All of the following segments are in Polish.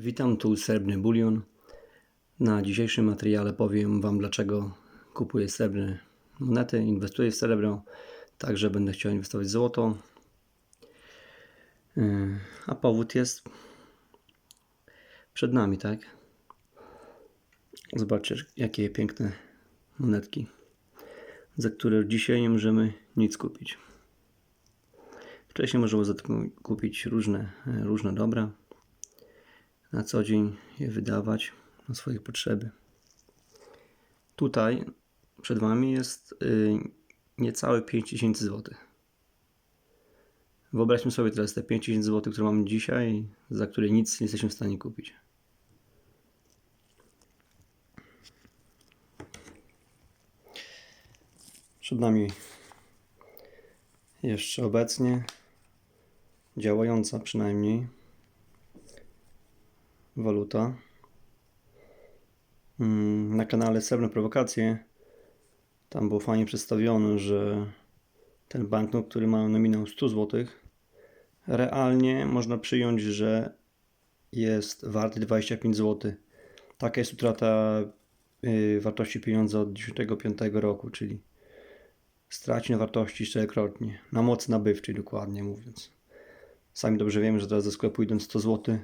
Witam, tu Srebrny Bulion. Na dzisiejszym materiale powiem Wam, dlaczego kupuję srebrne monety, inwestuję w srebro, także będę chciał inwestować w złoto. Yy, A powód jest przed nami, tak? Zobaczcie, jakie piękne monetki, za które dzisiaj nie możemy nic kupić. Wcześniej to kupić różne, różne dobra na co dzień je wydawać na swoje potrzeby. Tutaj przed Wami jest y, niecałe 5000 zł. Wyobraźmy sobie teraz te 5000 zł, które mamy dzisiaj, za które nic nie jesteśmy w stanie kupić. Przed nami jeszcze obecnie działająca przynajmniej waluta. Mm, Na kanale Srebrne Prowokacje tam było fajnie przedstawione, że ten banknot, który ma nominał 100 zł, realnie można przyjąć, że jest warty 25 zł. Taka jest utrata y, wartości pieniądza od 95 roku, czyli straci na wartości czterokrotnie. Na mocy nabywczej dokładnie mówiąc. Sami dobrze wiemy, że teraz do sklepu idąc 100 zł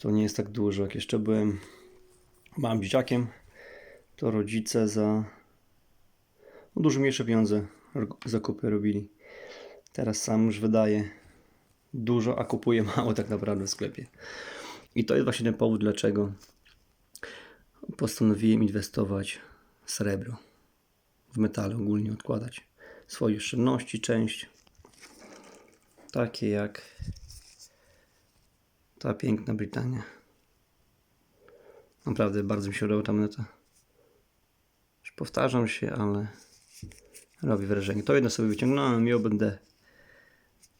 to nie jest tak dużo. Jak jeszcze byłem małym dzieciakiem, to rodzice za no, dużo mniejsze pieniądze zakupy robili. Teraz sam już wydaje dużo, a kupuje mało tak naprawdę w sklepie. I to jest właśnie ten powód, dlaczego postanowiłem inwestować w srebro, w metale ogólnie odkładać swoje oszczędności, część takie jak ta piękna Brytania. Naprawdę bardzo mi się podoba ta moneta. Już powtarzam się, ale robi wrażenie. To jedno sobie wyciągnąłem ją będę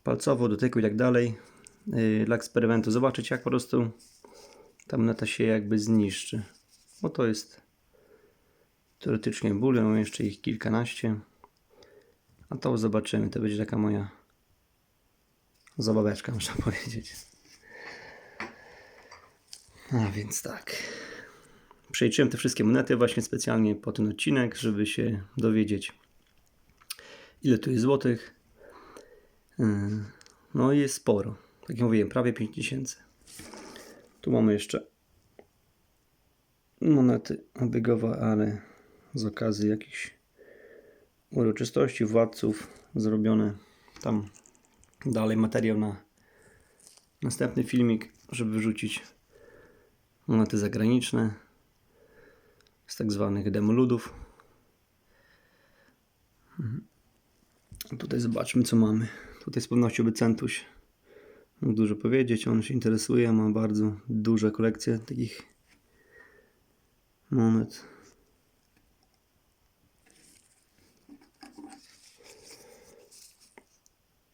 palcowo dotykał i tak dalej. Yy, Dla eksperymentu zobaczyć jak po prostu ta moneta się jakby zniszczy. Bo to jest teoretycznie bulion, mam jeszcze ich kilkanaście. A to zobaczymy. To będzie taka moja zabaweczka, można powiedzieć. A więc tak. Przeliczyłem te wszystkie monety właśnie specjalnie po ten odcinek, żeby się dowiedzieć, ile tu jest złotych. Yy, No i jest sporo. Tak jak mówiłem, prawie 5000. Tu mamy jeszcze monety obiegowe, ale z okazji jakichś uroczystości władców zrobione. Tam dalej materiał na następny filmik, żeby wyrzucić monety zagraniczne z tak zwanych demoludów. Mhm. Tutaj zobaczmy co mamy. Tutaj z pewnością by Centuś mógł dużo powiedzieć. On się interesuje, ma bardzo duże kolekcje takich monet.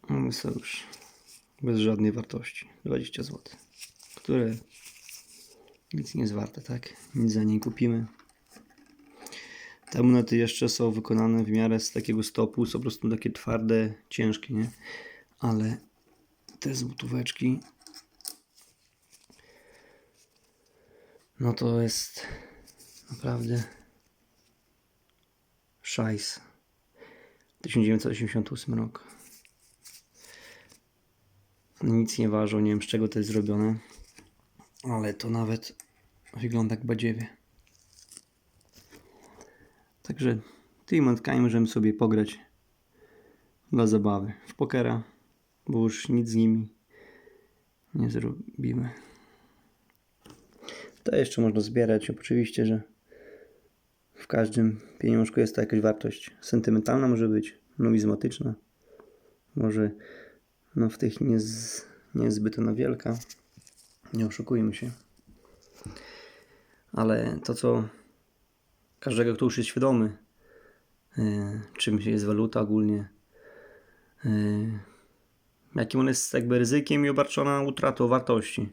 One są już bez żadnej wartości. 20 zł. Które nic nie jest warte, tak? Nic za nie kupimy. Te monety jeszcze są wykonane w miarę z takiego stopu, są po prostu takie twarde, ciężkie, nie? Ale te złotóweczki no to jest naprawdę szajs. 1988 rok. Nic nie ważą, nie wiem z czego to jest zrobione. Ale to nawet wygląda jak badziewie. Także tymi monetkami możemy sobie pograć dla zabawy w pokera, bo już nic z nimi nie zrobimy. To jeszcze można zbierać. Oczywiście, że w każdym pieniążku jest to jakaś wartość sentymentalna, może być numizmatyczna. Może no w tych nie, zbyt ona wielka. Nie oszukujmy się. Ale to, co każdego, kto już jest świadomy, yy, czym jest waluta ogólnie, yy, jakim on jest jakby ryzykiem i obarczona utratą wartości.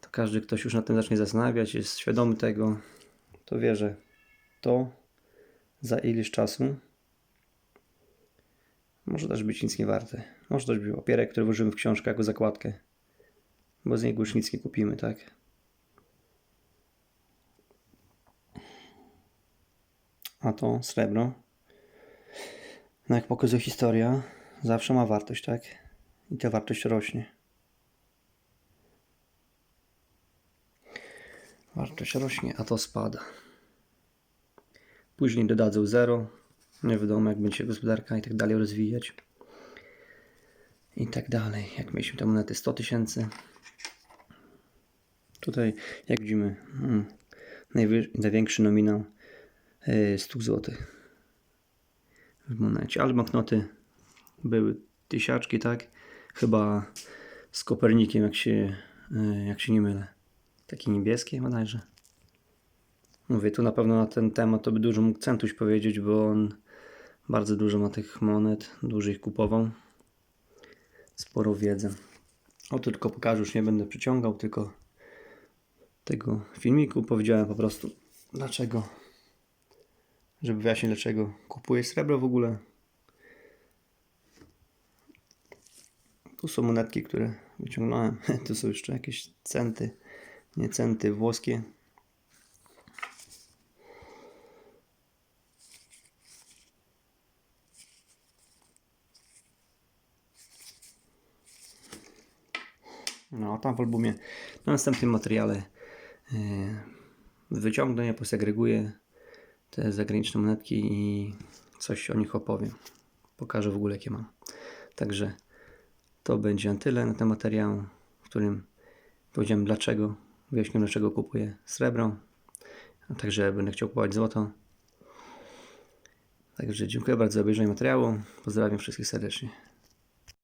To każdy, ktoś już na tym zacznie zastanawiać, jest świadomy tego, to wie, że to za ileś czasu może też być nic nie warte. Może też być opierek, który włożymy w książkę jako zakładkę. Bo z niego już nic nie kupimy, tak? A to srebro. No jak pokazuje historia, zawsze ma wartość, tak? I ta wartość rośnie. Wartość rośnie, a to spada. Później dodadzą zero. Nie wiadomo, jak będzie się gospodarka i tak dalej rozwijać. I tak dalej. Jak mieliśmy te monety 100 tysięcy. Tutaj, jak widzimy, mm, największy nominał y, 100 zł w monecie. Ale banknoty były tysiaczki, tak? Chyba z Kopernikiem, jak się, y, jak się nie mylę. Takie niebieskie bodajże. Mówię, tu na pewno na ten temat to by dużo mógł Centuś powiedzieć, bo on bardzo dużo ma tych monet, dużo ich kupował. Sporo wiedzy. O, to tylko pokażę, już nie będę przyciągał, tylko tego filmiku powiedziałem po prostu dlaczego, żeby wyjaśnić dlaczego kupuję srebro w ogóle. Tu są monetki, które wyciągnąłem. Tu są jeszcze jakieś centy, nie centy włoskie. No, tam w albumie na następnym materiale yy, wyciągnę je, posegreguję te zagraniczne monetki i coś o nich opowiem. Pokażę w ogóle jakie mam. Także to będzie tyle na ten materiał, w którym powiedziałem dlaczego, wyjaśniłem dlaczego kupuję srebro, a także będę chciał kupować złoto. Także dziękuję bardzo za obejrzenie materiału. Pozdrawiam wszystkich serdecznie.